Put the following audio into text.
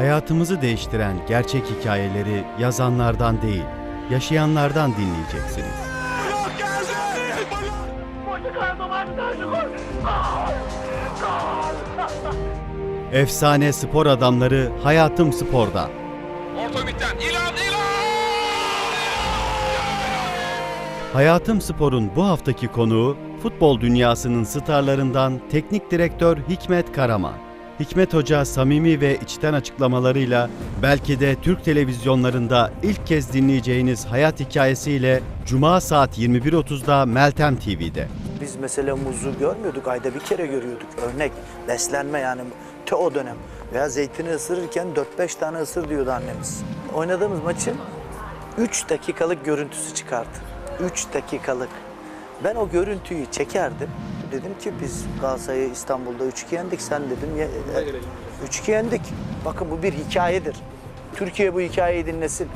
Hayatımızı değiştiren gerçek hikayeleri yazanlardan değil, yaşayanlardan dinleyeceksiniz. Efsane spor adamları Hayatım Spor'da. Orta ümitten İlan İlan! Hayatım Spor'un bu haftaki konuğu futbol dünyasının starlarından teknik direktör Hikmet Karaman. Hikmet Hoca samimi ve içten açıklamalarıyla belki de Türk televizyonlarında ilk kez dinleyeceğiniz hayat hikayesiyle Cuma saat 21.30'da Meltem TV'de. Biz mesela muzu görmüyorduk, ayda bir kere görüyorduk. Örnek, beslenme yani te o dönem. Veya zeytini ısırırken 4-5 tane ısır diyordu annemiz. Oynadığımız maçın 3 dakikalık görüntüsü çıkardı. 3 dakikalık. Ben o görüntüyü çekerdim. Dedim ki biz Galatasaray'ı İstanbul'da 3-2 yendik. Sen dedim ye- 3-2 yendik. Bakın bu bir hikayedir. Türkiye bu hikayeyi dinlesin.